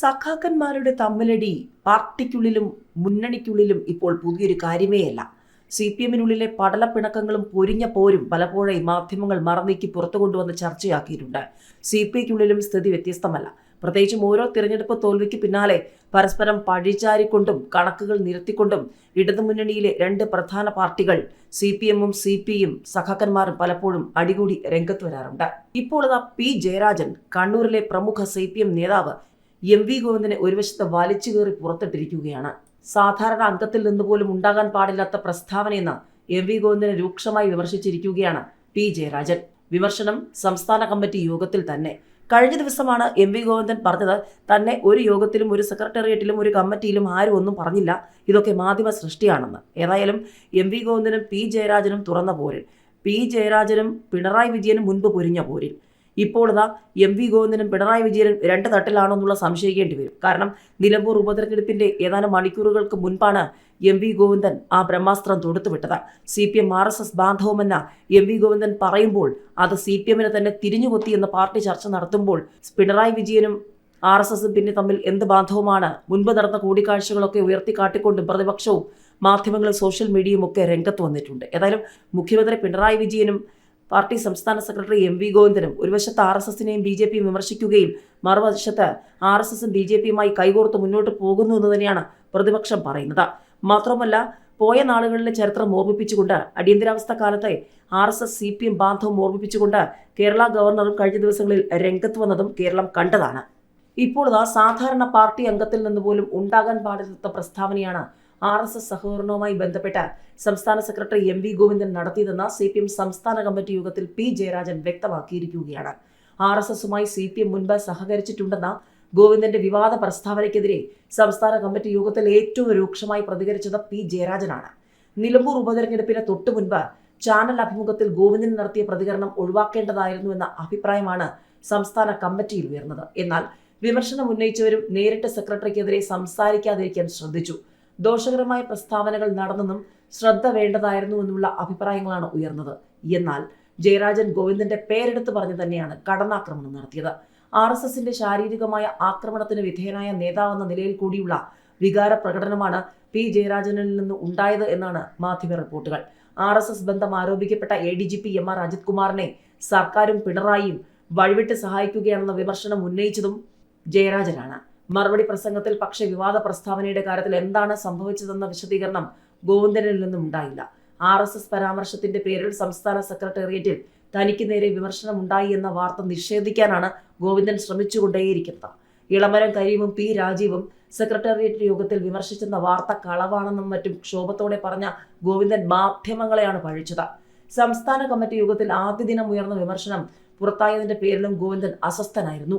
സഖാക്കന്മാരുടെ തമ്മിലടി പാർട്ടിക്കുള്ളിലും മുന്നണിക്കുള്ളിലും ഇപ്പോൾ പുതിയൊരു കാര്യമേയല്ല. C P എമ്മിനുള്ളിലെ പടലപ്പിണക്കങ്ങളും പൊരിഞ്ഞ പോരും പലപ്പോഴായി മാധ്യമങ്ങൾ മറന്നീക്കി പുറത്തു കൊണ്ടുവന്ന് ചർച്ചയാക്കിയിട്ടുണ്ട്. സി പി ഐക്കുള്ളിലും സ്ഥിതി വ്യത്യസ്തമല്ല. പ്രത്യേകിച്ചും ഓരോ തിരഞ്ഞെടുപ്പ് തോൽവിക്ക് പിന്നാലെ പരസ്പരം പഴിചാരിക്കൊണ്ടും കണക്കുകൾ നിരത്തിക്കൊണ്ടും ഇടതുമുന്നണിയിലെ രണ്ട് പ്രധാന പാർട്ടികൾ സി പി എമ്മും സി പി യും സഖാക്കന്മാരും പലപ്പോഴും അടികൂടി രംഗത്ത് വരാറുണ്ട്. ഇപ്പോൾ പി ജയരാജൻ കണ്ണൂരിലെ പ്രമുഖ സി പി എം നേതാവ് എം വി ഗോവിന്ദനെ ഒരു വശത്ത് വലിച്ചു കയറി പുറത്തിട്ടിരിക്കുകയാണ്. സാധാരണ അംഗത്തിൽ നിന്ന് പോലും ഉണ്ടാകാൻ പാടില്ലാത്ത പ്രസ്താവനയെന്ന് എം വി ഗോവിന്ദനെ രൂക്ഷമായി വിമർശിച്ചിരിക്കുകയാണ് പി ജയരാജൻ. വിമർശനം സംസ്ഥാന കമ്മിറ്റി യോഗത്തിൽ തന്നെ. കഴിഞ്ഞ ദിവസമാണ് എം വി ഗോവിന്ദൻ പറഞ്ഞത് തന്നെ ഒരു യോഗത്തിലും ഒരു സെക്രട്ടേറിയറ്റിലും ഒരു കമ്മിറ്റിയിലും ആരും ഒന്നും പറഞ്ഞില്ല. ഇതൊക്കെ മാധ്യമ സൃഷ്ടിയാണെന്ന്. ഏതായാലും എം വി ഗോവിന്ദനും പി ജയരാജനും തുറന്ന പോരിൽ. പി ജയരാജനും പിണറായി വിജയനും മുൻപ് പൊരിഞ്ഞ പോരിൽ. ഇപ്പോൾ ഇതാ എം വി ഗോവിന്ദനും പിണറായി വിജയനും രണ്ട് തട്ടിലാണോ എന്നുള്ള സംശയിക്കേണ്ടി വരും. കാരണം നിലമ്പൂർ ഉപതെരഞ്ഞെടുപ്പിന്റെ ഏതാനും മണിക്കൂറുകൾക്ക് മുൻപാണ് എം വി ഗോവിന്ദൻ ആ ബ്രഹ്മാസ്ത്രം തൊടുത്തുവിട്ടത് C P M R S S ബാന്ധവമെന്ന M V Govindan പറയുമ്പോൾ അത് സി പി എമ്മിനെ തന്നെ തിരിഞ്ഞുകൊത്തി എന്ന് പാർട്ടി ചർച്ച നടത്തുമ്പോൾ പിണറായി വിജയനും ആർ എസ് എസും പിന്നെ തമ്മിൽ എന്ത് ബാന്ധവമാണ്? മുൻപ് നടന്ന കൂടിക്കാഴ്ചകളൊക്കെ ഉയർത്തിക്കാട്ടിക്കൊണ്ട് പ്രതിപക്ഷവും മാധ്യമങ്ങളും സോഷ്യൽ മീഡിയയും ഒക്കെ രംഗത്ത് വന്നിട്ടുണ്ട്. ഏതായാലും മുഖ്യമന്ത്രി പിണറായി വിജയനും പാർട്ടി സംസ്ഥാന സെക്രട്ടറി എം വി ഗോവിന്ദനും ഒരു വശത്ത് ആർ എസ് എസിനെയും ബി ജെ പിയും വിമർശിക്കുകയും മറുവശത്ത് ആർ എസ് എസും ബി ജെ പിയുമായി കൈകോർത്ത് മുന്നോട്ട് പോകുന്നു എന്ന് തന്നെയാണ് പ്രതിപക്ഷം പറയുന്നത്. മാത്രമല്ല പോയ നാളുകളിലെ ചരിത്രം ഓർമ്മിപ്പിച്ചുകൊണ്ട് അടിയന്തരാവസ്ഥ കാലത്തെ R S S C P M ബാന്ധവം ഓർമ്മിപ്പിച്ചുകൊണ്ട് കേരള ഗവർണറും കഴിഞ്ഞ ദിവസങ്ങളിൽ രംഗത്ത് വന്നതും കേരളം കണ്ടതാണ്. ഇപ്പോൾ ഇതാ സാധാരണ പാർട്ടി അംഗത്തിൽ നിന്ന് പോലും ഉണ്ടാകാൻ പാടില്ലാത്ത പ്രസ്താവനയാണ് ആർ എസ് എസ് സഹകരണവുമായി ബന്ധപ്പെട്ട് സംസ്ഥാന സെക്രട്ടറി എം വി ഗോവിന്ദൻ നടത്തിയതെന്ന് സി പി എം സംസ്ഥാന കമ്മിറ്റി യോഗത്തിൽ പി ജയരാജൻ വ്യക്തമാക്കിയിരിക്കുകയാണ്. ആർ എസ് എസുമായി സി പി എം മുൻപ് സഹകരിച്ചിട്ടുണ്ടെന്ന ഗോവിന്ദന്റെ വിവാദ പ്രസ്താവനയ്ക്കെതിരെ സംസ്ഥാന കമ്മിറ്റി യോഗത്തിൽ ഏറ്റവും രൂക്ഷമായി പ്രതികരിച്ചത് പി ജയരാജനാണ്. നിലമ്പൂർ ഉപതെരഞ്ഞെടുപ്പിന് തൊട്ടു മുൻപ് ചാനൽ അഭിമുഖത്തിൽ ഗോവിന്ദൻ നടത്തിയ പ്രതികരണം ഒഴിവാക്കേണ്ടതായിരുന്നു എന്ന അഭിപ്രായമാണ് സംസ്ഥാന കമ്മിറ്റിയിൽ ഉയർന്നത്. എന്നാൽ വിമർശനം ഉന്നയിച്ചവരും നേരിട്ട് സെക്രട്ടറിക്കെതിരെ സംസാരിക്കാതിരിക്കാൻ ശ്രദ്ധിച്ചു. ദോഷകരമായ പ്രസ്താവനകൾ നടന്നെന്നും ശ്രദ്ധ വേണ്ടതായിരുന്നു എന്നുള്ള അഭിപ്രായങ്ങളാണ് ഉയർന്നത്. എന്നാൽ ജയരാജൻ ഗോവിന്ദന്റെ പേരെടുത്ത് പറഞ്ഞു തന്നെയാണ് കടന്നാക്രമണം നടത്തിയത്. ആർ എസ് എസിന്റെ ശാരീരികമായ ആക്രമണത്തിന് വിധേയനായ നേതാവെന്ന നിലയിൽ കൂടിയുള്ള വികാര പ്രകടനമാണ് പി ജയരാജനിൽ നിന്ന് ഉണ്ടായത് എന്നാണ് മാധ്യമ റിപ്പോർട്ടുകൾ. ആർ എസ് എസ് ബന്ധം ആരോപിക്കപ്പെട്ട A D G P M R Ajith കുമാറിനെ സർക്കാരും പിണറായിയും വഴിവിട്ട് സഹായിക്കുകയാണെന്ന വിമർശനം ഉന്നയിച്ചതും ജയരാജനാണ്. മറുപടി പ്രസംഗത്തിൽ പക്ഷെ വിവാദ പ്രസ്താവനയുടെ കാര്യത്തിൽ എന്താണ് സംഭവിച്ചതെന്ന വിശദീകരണം ഗോവിന്ദനിൽ നിന്നും ഉണ്ടായില്ല. ആർ എസ് എസ് പരാമർശത്തിന്റെ പേരിൽ സംസ്ഥാന സെക്രട്ടേറിയറ്റിൽ തനിക്ക് നേരെ വിമർശനം ഉണ്ടായി എന്ന വാർത്ത നിഷേധിക്കാനാണ് ഗോവിന്ദൻ ശ്രമിച്ചുകൊണ്ടേയിരിക്കുന്നത്. ഇളമരം കരീമും പി രാജീവും സെക്രട്ടേറിയറ്റ് യോഗത്തിൽ വിമർശിച്ചെന്ന വാർത്ത കളവാണെന്നും മറ്റും ക്ഷോഭത്തോടെ പറഞ്ഞ ഗോവിന്ദൻ മാധ്യമങ്ങളെയാണ് പഴിച്ചത്. സംസ്ഥാന കമ്മിറ്റി യോഗത്തിൽ ആദ്യ ദിനം ഉയർന്ന വിമർശനം പുറത്തായതിന്റെ പേരിലും ഗോവിന്ദൻ അസ്വസ്ഥനായിരുന്നു.